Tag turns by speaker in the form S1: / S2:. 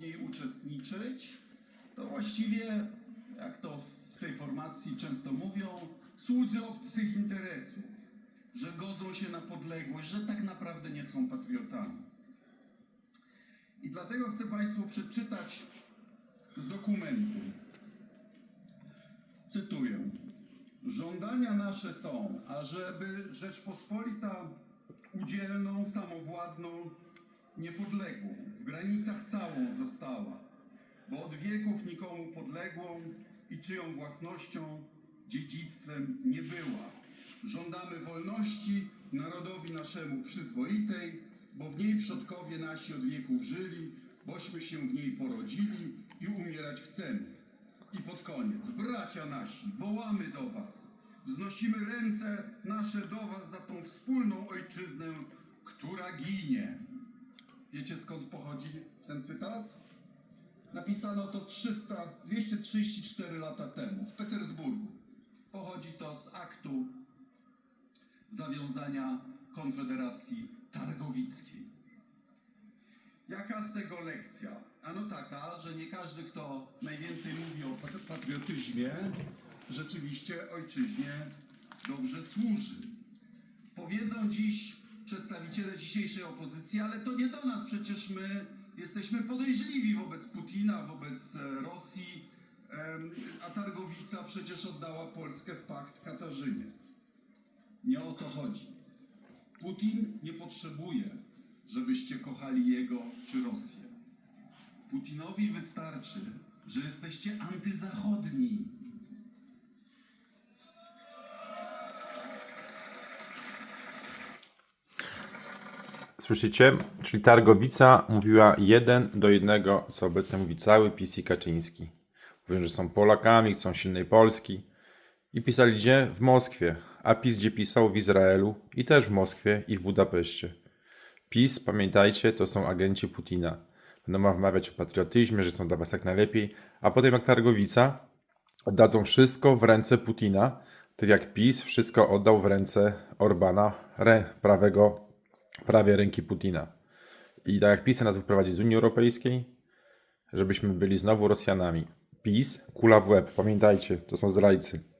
S1: niej uczestniczyć, to właściwie, jak to w tej formacji często mówią, słudzy obcych interesów, że godzą się na podległość, że tak naprawdę nie są patriotami. I dlatego chcę Państwu przeczytać z dokumentu. Cytuję. Żądania nasze są, ażeby Rzeczpospolita udzielną, samowładną, niepodległą, w granicach całą została, bo od wieków nikomu podległą i czyją własnością, dziedzictwem nie była. Żądamy wolności narodowi naszemu przyzwoitej, bo w niej przodkowie nasi od wieków żyli, bośmy się w niej porodzili i umierać chcemy. I pod koniec, bracia nasi, wołamy do was, wznosimy ręce nasze do was za tą wspólną ojczyznę, która ginie. Wiecie skąd pochodzi ten cytat? Napisano to 300, 234 lata temu w Petersburgu. Pochodzi to z aktu zawiązania Konfederacji Targowickiej. Jaka z tego lekcja? Ano taka, że nie każdy, kto najwięcej mówi o pat- patriotyzmie, rzeczywiście ojczyźnie dobrze służy. Powiedzą dziś przedstawiciele dzisiejszej opozycji, ale to nie do nas, przecież my jesteśmy podejrzliwi wobec Putina, wobec e, Rosji, a Targowica przecież oddała Polskę w pacht Katarzynie. Nie o to chodzi. Putin nie potrzebuje, żebyście kochali jego czy Rosję. Putinowi wystarczy, że jesteście antyzachodni.
S2: Słyszycie? Czyli Targowica mówiła jeden do jednego, co obecnie mówi cały PiS i Kaczyński. Mówią, że są Polakami, chcą silnej Polski. I pisali gdzie? W Moskwie. A PiS gdzie pisał? W Izraelu i też w Moskwie i w Budapeszcie. PiS, pamiętajcie, to są agenci Putina. Będą wmawiać o patriotyzmie, że są dla was jak najlepiej, a potem jak Targowica oddadzą wszystko w ręce Putina, tak jak PiS wszystko oddał w ręce Orbana, re, prawego, prawie ręki Putina. I tak jak PiS nas wyprowadzić z Unii Europejskiej, żebyśmy byli znowu Rosjanami. PiS, kula w łeb, pamiętajcie, to są zdrajcy.